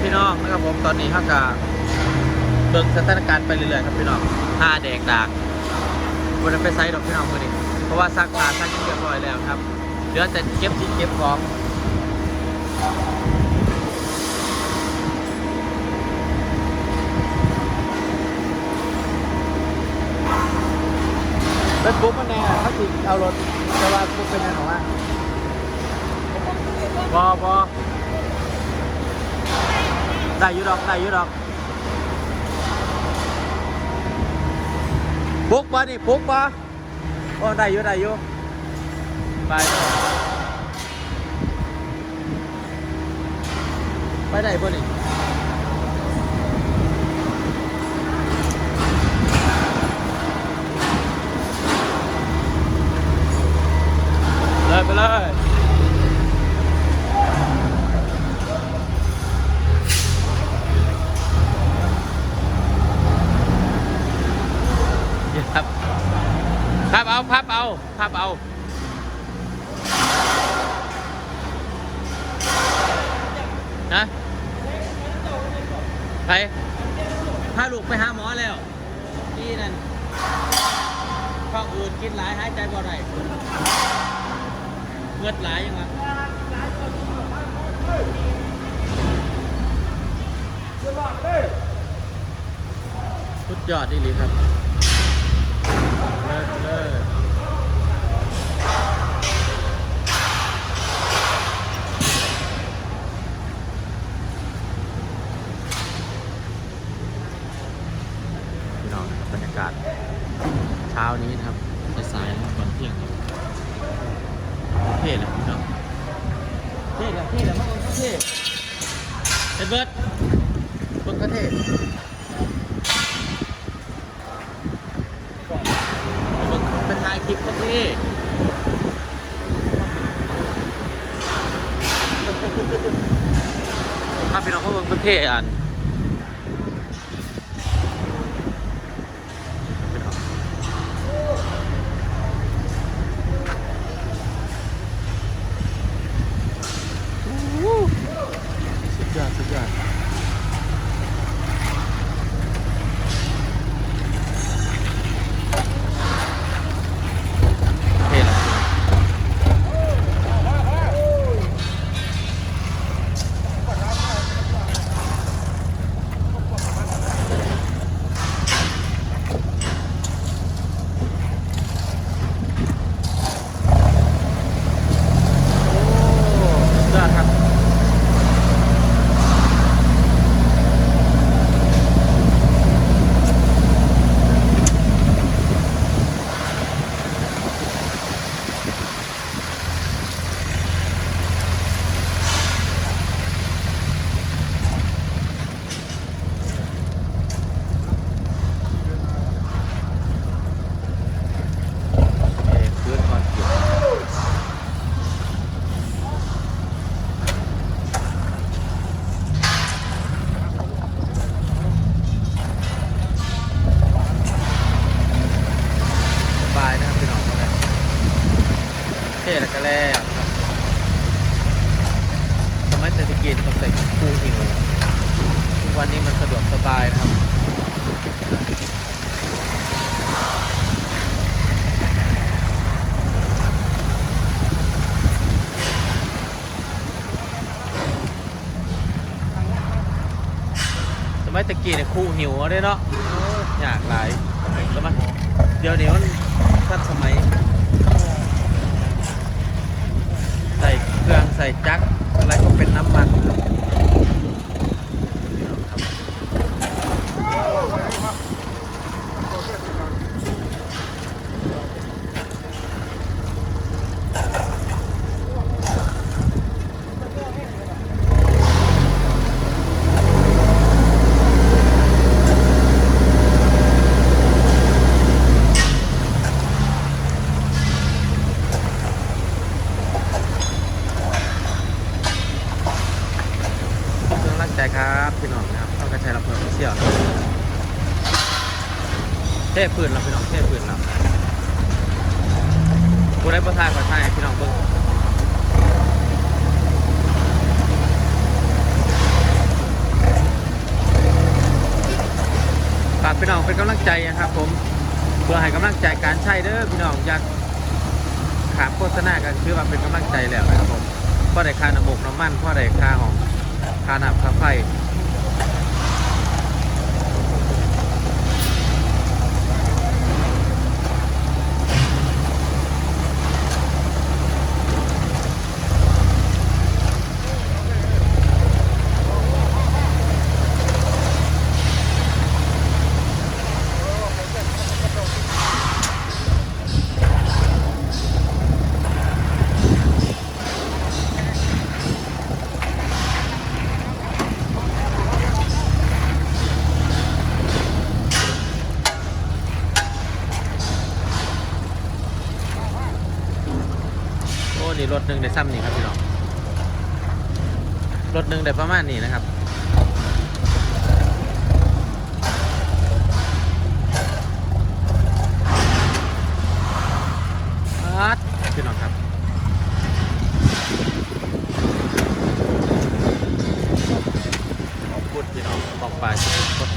พี่น้องนะครับผมตอนนี้เขากับเบิ่งสถานการณ์ไปเรื่อยๆครับพี่น้องห้าแดงดากวันนั้นไปไซด์ดอกพี่น้องคนนี้เพราะว่าซักผ้าซักเรียบร้อยแล้วครับเหลือแต่เก็บที่เก็บของเป็นปุ๊บมันแน่เขาจิเอารถแต่ว่าปุ๊บเป็นยังไงวะบอบอ ได้อยุดอกได้อยุดอกปุ๊กปะนี่ปุ๊กปะโอ้ได้อยุได้อยุไปไปได้ปะนี่เลยไปเลย ครับ พับเอา พับเอา นะไปพาลูกไปหาหมอแล้วนี่นั่นท้องอืดกินหลายหายใจบ่ได้เงือดหลายยังไงสุดยอดดีหลีครับ เลิศเลิศพี่น้องนะครับบรรยากาศเช้า นี้นะครับสายๆก่อนเที่ยงครับเท่เลยพี่น้องเท่เลยเท่เลยมากเท่เอ็ดเบิร์ดคนก็เท่เป็นถ่ายคลิปก็เท่ถ้าพี่น้องเขาเบิ่งป็นเท่อัน สมัยตะกี้เนี่ยคู่หิวได้เนาะอยอยากหลายแล้วมันเดี๋ยวนี้มันทันสมัยใส่เครื่องใส่จักรอะไรก็เป็นน้ำมันเครื่องรักใจครับพี่น้องนะครับเข้ากระชายรับเพิ่มเชี่ยวเท่ปืนเราพี่น้องเท่ปืนเรากูได้ประทายขอทายให้พี่น้องเบิ่ง เป็นกำลัง ใจนะครับผมเพื่อให้กำลังใจการใช้เด้อพี่น้องอยากขามโฆษณากันคือว่าเป็นกำลังใจแล้วนะครับผมพ่อได้ค่าน้ำมกน้ำมันพ่อได้ค่าของค่าน้ำค่าไฟ หนึ่งได้ซ้ำนี่ครับพี่น้องรถหนึ่งได้ประมาณนี้นะครับอาร์ตพี่น้องครับขอบคุณพี่น้องบอกปลาสุดคน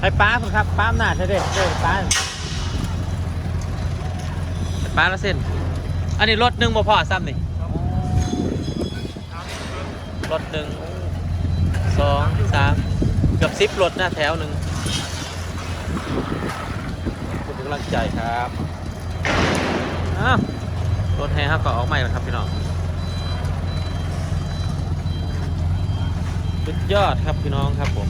ให้ป้าผมครับป้าอำนาจเถอะเด้เด้ป้าป้าละเส้น อันนี้รถหนึ่งบ่พอซ้ำนี่รถหนึ่งสองสามเกือบสิบรถนะแถวหนึ่งขอบคุณกำลังใจครับอ้าวรถแห่ครับก็ออกใหม่แล้วครับพี่น้องสุดยอดครับพี่น้องครับผม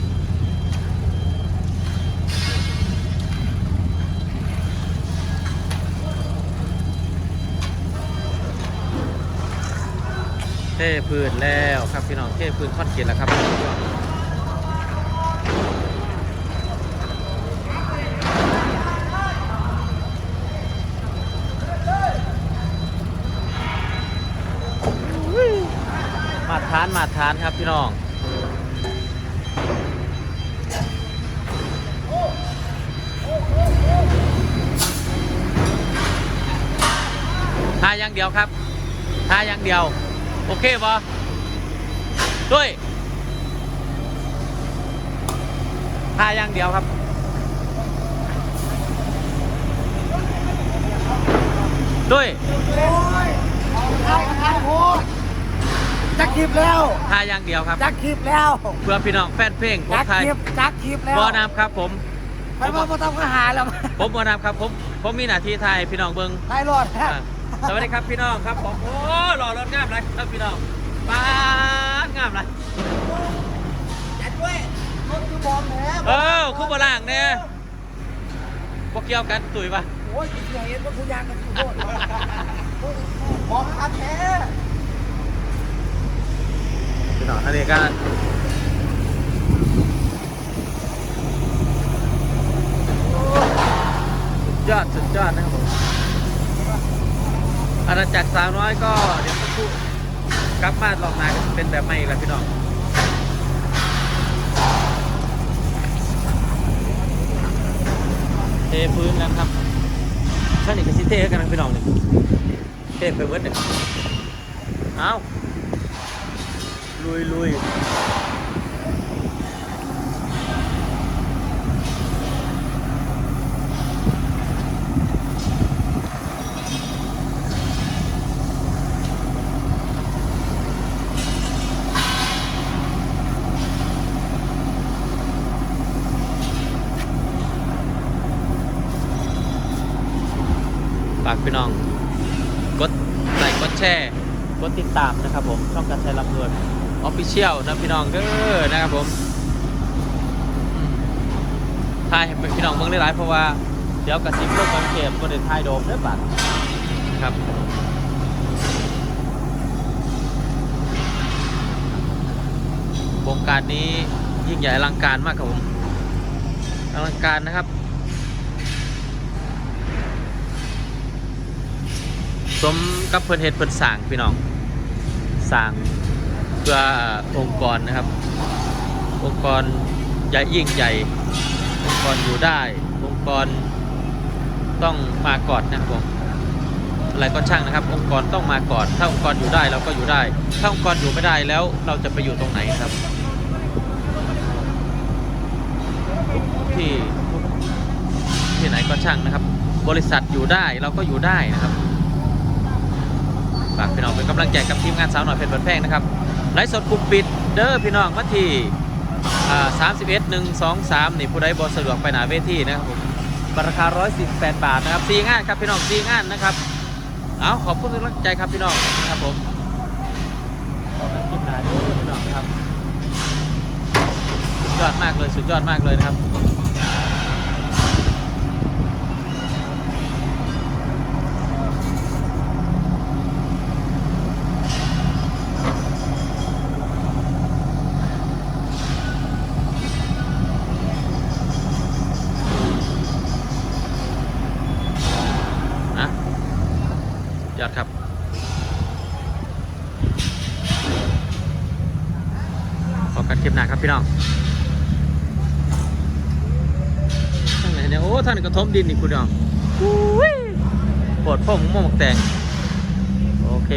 เท่พื้นแล้วครับพี่น้องเท่พื้นคอนกรีตแล้วครับมาทานมาทานครับพี่น้องทาอย่างเดียวครับทาอย่างเดียว โอเคปะด้วยทาอย่างเดียวครับ ด้วยเอาทางโคจักคลิปแล้วทาอย่างเดียวครับ จักคลิปแล้วเพื่อพี่น้องแฟนเพลงผมจักไทยคลิปจักคลิปแล้วบอน้ำครับผมไปว่าบ่ต้องมาหาแล้วผมบอน้ำครับผมผมมีหน้าที่ไทยพี่น้องเบิ้งไล่รอดอ่า สวัสดีครับพี่น้องครับผมโอ้หล่อรถงามเลยครับพี่น้องปาดงามเลยจัดด้วยรถคือบอมแหมเออคู่บล่างเนี่ยพวกเกี่ยวกันตุ๋ยปะโอ้ยที่เห็นว่าคุณยางกันอยู่โคตรบอมคันแท้พี่น้องอันนี้ก็สุดยอดสุดยอดนะครับผม อาณาจักรสาวน้อยก็เดี๋ยวสักครู่กลับมาลองมาเป็นแบบใหม่อีกแล้วพี่น้องเทพื้นแล้วครับท่านนี่ก็สิเทกันนะพี่น้องนี่เทไปเวิร์ดเนี่ยเอาลุยลุย ฝากพี่น้องกดไลค์กดแชร์กดติดตามนะครับผมช่องการใช้ลำเงินออฟฟิเชียลนะพี่น้องเด้อนะครับผมถ่ายให้พี่น้องเมืองได้หลายเพราะว่าเดี๋ยวกระซิบลงบางเขตบนเดถ่ายโดมเด้อบัตรครับโครงการนี้ยิ่งใหญ่อลังการมากครับผมอลังการนะครับ สมกับเพิ่นเฮ็ดเพิ่นสร้างพี่น้องสร้างเพื่อองค์กรนะครับ องค์กรใหญ่ยิ่งใหญ่ องค์กรอยู่ได้ องค์กรต้องมาก่อนนะครับผมอะไรก็ช่างนะครับ องค์กรต้องมาก่อน ถ้าองค์กรอยู่ได้เราก็อยู่ได้ ถ้าองค์กรอยู่ไม่ได้แล้วเราจะไปอยู่ตรงไหนครับ ที่ที่ไหนก็ช่างนะครับ บริษัทอยู่ได้เราก็อยู่ได้นะครับ ฝากพี่น้องเป็นกำลังใจกับทีมงานสาวหน่อยเพชรบันแพงนะครับไลฟ์สดกลุ่มปิดเด้อพี่น้องวันที่สามสิบเอ็ดหนึ่งสองสามนี่ผู้ใดบอสะดวกไปหนาเวทีนะครับผมราคา118บแปดบาทนะครับซีงานครับพี่น้องซีงานนะครับเอาขอบคุณทุกำลังใจครับพี่น้องนะครับผมขอบคุณน้าด้วยพี่น้องครับสุดยอดมากเลยสุดยอดมากเลยนะครับ ยอดครับ ขอกันคลิปหน้าครับพี่น้องทางไหนเนี่ยโอ้ท่านกระทบดินอีกคุณน้องอุ้ยปวดพ่อหมหมกแตงโอเค